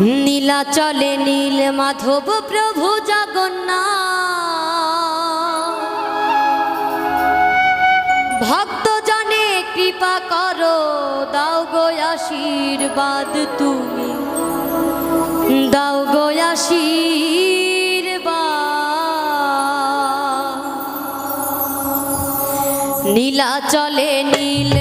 নীলা চলে নীল মাধব প্রভু জগন্নাথ। ভক্ত জনে কৃপা করো, দাও গো আশীর্বাদ তুমি। দাও গো আশীর্বাদ। নীলা চলে নীল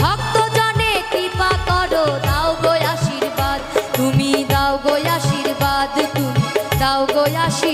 ভক্ত জনে কৃপা করো, দাও গো আশীর্বাদ। তুমি দাও গো আশীর্বাদ, তুমি দাও গো আশীর্বাদ।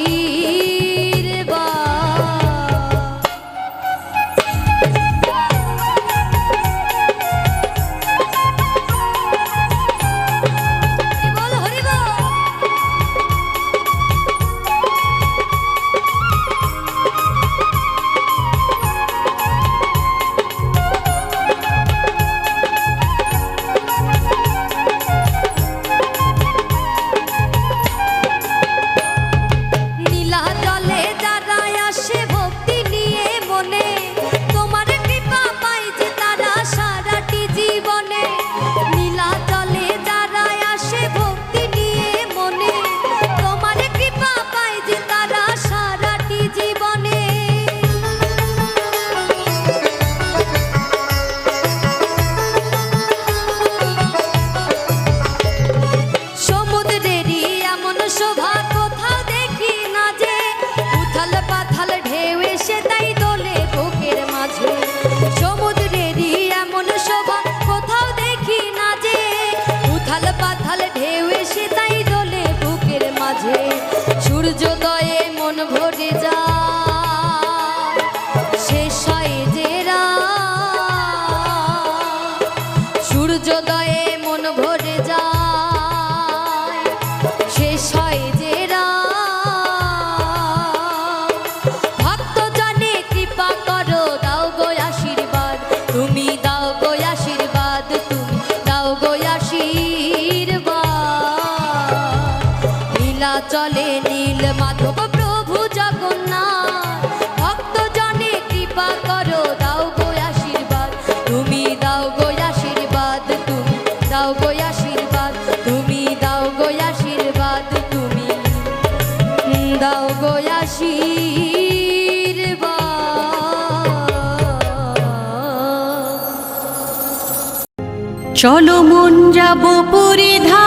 চলো মন যাব পরিধা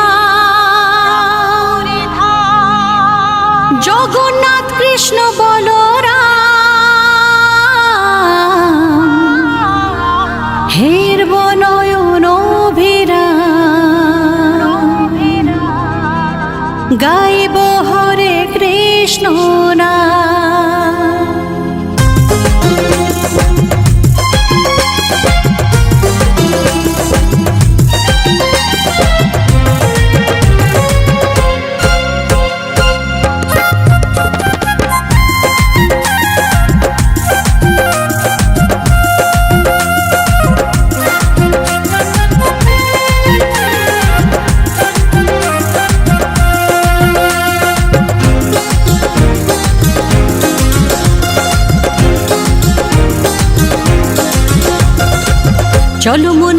জগন্নাথ কৃষ্ণ বলো চলো মন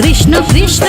কৃষ্ণ কৃষ্ণ